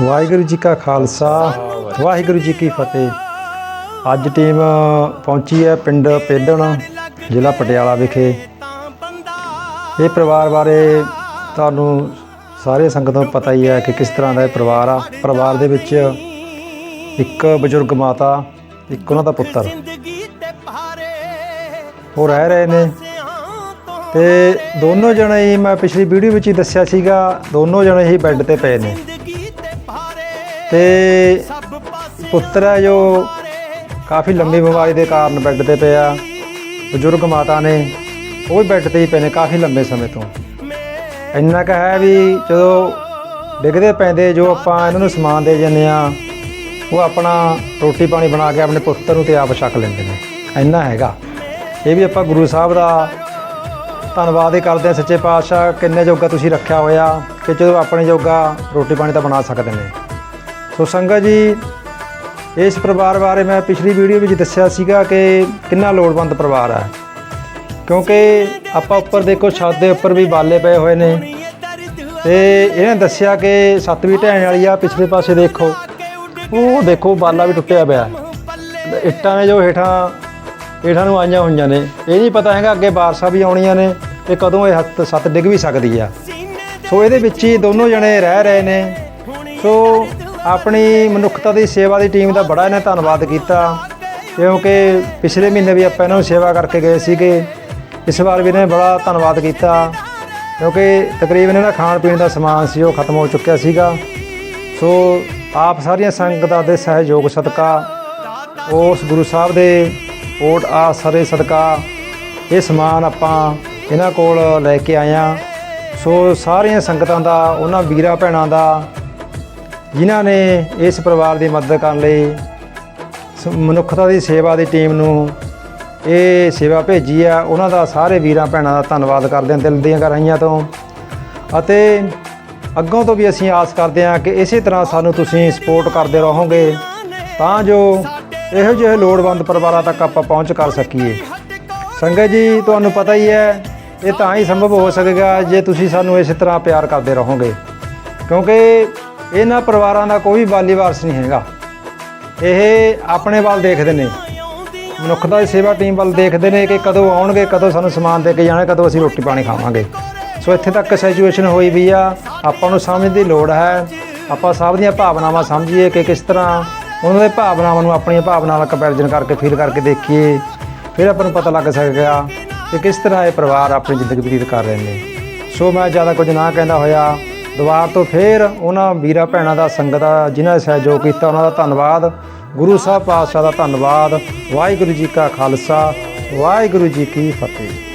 ਵਾਹਿਗੁਰੂ ਜੀ ਕਾ ਖਾਲਸਾ, ਵਾਹਿਗੁਰੂ ਜੀ ਕੀ ਫਤਿਹ। ਅੱਜ ਟੀਮ ਪਹੁੰਚੀ ਹੈ ਪਿੰਡ ਪੇਦਣ ਜ਼ਿਲ੍ਹਾ ਪਟਿਆਲਾ ਵਿਖੇ। ਇਹ ਪਰਿਵਾਰ ਬਾਰੇ ਤੁਹਾਨੂੰ ਸਾਰੇ ਸੰਗਤ ਨੂੰ ਪਤਾ ਹੀ ਹੈ ਕਿ ਕਿਸ ਤਰ੍ਹਾਂ ਦਾ ਇਹ ਪਰਿਵਾਰ ਆ। ਪਰਿਵਾਰ ਦੇ ਵਿੱਚ ਇੱਕ ਬਜ਼ੁਰਗ ਮਾਤਾ, ਇੱਕ ਉਹਨਾਂ ਦਾ ਪੁੱਤਰ। ਉਹ ਰਹਿ ਰਹੇ ਨੇ। ਤੇ ਦੋਨੋਂ ਜਣੇ ਹੀ ਮੈਂ ਪਿਛਲੀ ਵੀਡੀਓ ਵਿੱਚ ਹੀ ਦੱਸਿਆ ਸੀਗਾ, ਦੋਨੋਂ ਜਣੇ ਹੀ ਬੈੱਡ ਤੇ ਪਏ ਨੇ। ਤੇ ਪੁੱਤਰ ਹੈ ਜੋ ਕਾਫੀ ਲੰਮੀ ਬਿਮਾਰੀ ਦੇ ਕਾਰਨ ਬੈੱਡ ਤੇ ਪਿਆ। ਬਜ਼ੁਰਗ ਮਾਤਾ ਨੇ ਉਹ ਵੀ ਬੈੱਡ ਤੇ ਹੀ ਪਏ ਨੇ ਕਾਫੀ ਲੰਬੇ ਸਮੇਂ ਤੋਂ। ਇੰਨਾ ਕੁ ਹੈ ਵੀ ਜਦੋਂ ਡਿੱਗਦੇ ਪੈਂਦੇ ਜੋ ਆਪਾਂ ਇਹਨਾਂ ਨੂੰ ਸਮਾਨ ਦੇ ਜਾਂਦੇ ਆ ਉਹ ਆਪਣਾ ਰੋਟੀ ਪਾਣੀ ਬਣਾ ਕੇ ਆਪਣੇ ਪੁੱਤਰ ਨੂੰ ਤੇ ਆਪ ਛਕ ਲੈਂਦੇ ਨੇ। ਇੰਨਾ ਹੈਗਾ। ਇਹ ਵੀ ਆਪਾਂ ਗੁਰੂ ਸਾਹਿਬ ਦਾ ਧੰਨਵਾਦ ਹੀ ਕਰਦੇ ਹਾਂ ਸੱਚੇ ਪਾਤਸ਼ਾਹ, ਕਿੰਨੇ ਜੋਗਾ ਤੁਸੀਂ ਰੱਖਿਆ ਹੋਇਆ ਕਿ ਜਦੋਂ ਆਪਣੇ ਜੋਗਾ ਰੋਟੀ ਪਾਣੀ ਤਾਂ ਬਣਾ ਸਕਦੇ ਨੇ। ਸੋ ਸੰਗਤ ਜੀ, ਇਸ ਪਰਿਵਾਰ ਬਾਰੇ ਮੈਂ ਪਿਛਲੀ ਵੀਡੀਓ ਵਿੱਚ ਦੱਸਿਆ ਸੀਗਾ ਕਿ ਕਿੰਨਾ ਲੋੜਵੰਦ ਪਰਿਵਾਰ ਆ। ਕਿਉਂਕਿ ਆਪਾਂ ਉੱਪਰ ਦੇਖੋ, ਛੱਤ ਦੇ ਉੱਪਰ ਵੀ ਬਾਲੇ ਪਏ ਹੋਏ ਨੇ। ਤੇ ਇਹਨੇ ਦੱਸਿਆ ਕਿ ਸੱਤ ਵੀ ਢਹਿਣ ਵਾਲੀ ਆ, ਪਿਛਲੇ ਪਾਸੇ ਦੇਖੋ। ਉਹ ਦੇਖੋ, ਬਾਲਾ ਵੀ ਟੁੱਟਿਆ ਪਿਆ। ਇੱਟਾਂ ਨੇ ਜੋ ਹੇਠਾਂ ਹੇਠਾਂ ਨੂੰ ਆਈਆਂ ਹੋਈਆਂ ਨੇ। ਇਹ ਨਹੀਂ ਪਤਾ ਹੈਗਾ ਅੱਗੇ ਬਾਰਸ਼ਾਂ ਵੀ ਆਉਣੀਆਂ ਨੇ ਤੇ ਕਦੋਂ ਇਹ ਹੱਥ ਸੱਤ ਡਿੱਗ ਵੀ ਸਕਦੀ ਆ। ਸੋ ਇਹਦੇ ਵਿੱਚ ਹੀ ਦੋਨੋਂ ਜਣੇ ਰਹਿ ਰਹੇ ਨੇ। ਸੋ ਆਪਣੀ ਮਨੁੱਖਤਾ ਦੀ ਸੇਵਾ ਦੀ ਟੀਮ ਦਾ ਬੜਾ ਇਹਨੇ ਧੰਨਵਾਦ ਕੀਤਾ। ਕਿਉਂਕਿ ਪਿਛਲੇ ਮਹੀਨੇ ਵੀ ਆਪਾਂ ਇਹਨਾਂ ਨੂੰ ਸੇਵਾ ਕਰਕੇ ਗਏ ਸੀਗੇ। ਇਸ ਵਾਰ ਵੀ ਇਹਨੇ ਬੜਾ ਧੰਨਵਾਦ ਕੀਤਾ। ਕਿਉਂਕਿ ਤਕਰੀਬਨ ਇਹਦਾ ਖਾਣ ਪੀਣ ਦਾ ਸਮਾਨ ਸੀ, ਉਹ ਖਤਮ ਹੋ ਚੁੱਕਿਆ ਸੀਗਾ। ਸੋ ਆਪ ਸਾਰੀਆਂ ਸੰਗਤਾਂ ਦੇ ਸਹਿਯੋਗ ਸਦਕਾ, ਉਸ ਗੁਰੂ ਸਾਹਿਬ ਦੇ ਓਟ ਆਸਰੇ ਸਦਕਾ, ਇਹ ਸਮਾਨ ਆਪਾਂ ਇਹਨਾਂ ਕੋਲ ਲੈ ਕੇ ਆਇਆ ਸੋ ਸਾਰੀਆਂ ਸੰਗਤਾਂ ਦਾ, ਉਹਨਾਂ ਵੀਰਾਂ ਭੈਣਾਂ ਦਾ ਜਿਨ੍ਹਾਂ ਨੇ ਇਸ ਪਰਿਵਾਰ ਦੀ ਮਦਦ ਕਰਨ ਲਈ ਸ- ਮਨੁੱਖਤਾ ਦੀ ਸੇਵਾ ਦੀ ਟੀਮ ਨੂੰ ਇਹ ਸੇਵਾ ਭੇਜੀ ਆ, ਉਹਨਾਂ ਦਾ ਸਾਰੇ ਵੀਰਾਂ ਭੈਣਾਂ ਦਾ ਧੰਨਵਾਦ ਕਰਦੇ ਹਾਂ, ਦਿਲ ਦੀਆਂ ਗਹਿਰਾਈਆਂ ਤੋਂ। ਅਤੇ ਅੱਗੋਂ ਤੋਂ ਵੀ ਅਸੀਂ ਆਸ ਕਰਦੇ ਹਾਂ ਕਿ ਇਸੇ ਤਰ੍ਹਾਂ ਸਾਨੂੰ ਤੁਸੀਂ ਸਪੋਰਟ ਕਰਦੇ ਰਹੋਗੇ, ਤਾਂ ਜੋ ਇਹੋ ਜਿਹੇ ਲੋੜਵੰਦ ਪਰਿਵਾਰਾਂ ਤੱਕ ਆਪਾਂ ਪਹੁੰਚ ਕਰ ਸਕੀਏ। ਸੰਗਤ ਜੀ, ਤੁਹਾਨੂੰ ਪਤਾ ਹੀ ਹੈ, ਇਹ ਤਾਂ ਹੀ ਸੰਭਵ ਹੋ ਸਕੇਗਾ ਜੇ ਤੁਸੀਂ ਸਾਨੂੰ ਇਸੇ ਤਰ੍ਹਾਂ ਪਿਆਰ ਕਰਦੇ ਰਹੋਗੇ। ਕਿਉਂਕਿ ਇਹਨਾਂ ਪਰਿਵਾਰਾਂ ਦਾ ਕੋਈ ਵਾਲੀ ਵਾਰਸ ਨਹੀਂ ਹੈਗਾ। ਇਹ ਆਪਣੇ ਵੱਲ ਦੇਖਦੇ ਨੇ। ਮਨੁੱਖਤਾ ਦੀ ਸੇਵਾ ਟੀਮ ਵੱਲ ਦੇਖਦੇ ਨੇ ਕਿ ਕਦੋਂ ਆਉਣਗੇ, ਕਦੋਂ ਸਾਨੂੰ ਸਮਾਨ ਦੇ ਕੇ ਜਾਣਾ, ਕਦੋਂ ਅਸੀਂ ਰੋਟੀ ਪਾਣੀ ਖਾਵਾਂਗੇ। ਸੋ ਇੱਥੇ ਤੱਕ ਸਿਚੁਏਸ਼ਨ ਹੋਈ ਵੀ ਆ। ਆਪਾਂ ਨੂੰ ਸਮਝ ਦੀ ਲੋੜ ਹੈ। ਆਪਾਂ ਸਭ ਦੀਆਂ ਭਾਵਨਾਵਾਂ ਸਮਝੀਏ ਕਿ ਕਿਸ ਤਰ੍ਹਾਂ ਉਹਨਾਂ ਦੇ ਭਾਵਨਾਵਾਂ ਨੂੰ ਆਪਣੀਆਂ ਭਾਵਨਾਵਾਂ ਨਾਲ ਕੰਪੈਰੀਜ਼ਨ ਕਰਕੇ ਫੀਲ ਕਰਕੇ ਦੇਖੀਏ। ਫਿਰ ਆਪਾਂ ਨੂੰ ਪਤਾ ਲੱਗ ਸਕੇਗਾ ਕਿ ਕਿਸ ਤਰ੍ਹਾਂ ਇਹ ਪਰਿਵਾਰ ਆਪਣੀ ਜ਼ਿੰਦਗੀ ਬਤੀਤ ਕਰ ਰਹੇ ਨੇ। ਸੋ ਮੈਂ ਜ਼ਿਆਦਾ ਕੁਝ ਨਾ ਕਹਿੰਦਾ ਹੋਇਆ। ਦੁਬਾਰ ਤੋਂ ਫੇਰ ਉਹਨਾਂ ਵੀਰਾਂ ਭੈਣਾਂ ਦਾ ਸੰਗਤ ਦਾ, ਜਿਨ੍ਹਾਂ ਨੇ ਸਹਿਯੋਗ ਕੀਤਾ, ਉਹਨਾਂ ਦਾ ਧੰਨਵਾਦ। ਗੁਰੂ ਸਾਹਿਬ ਪਾਤਸ਼ਾਹ ਦਾ ਧੰਨਵਾਦ। ਵਾਹਿਗੁਰੂ ਜੀ ਕਾ ਖਾਲਸਾ, ਵਾਹਿਗੁਰੂ ਜੀ ਕੀ ਫਤਿਹ।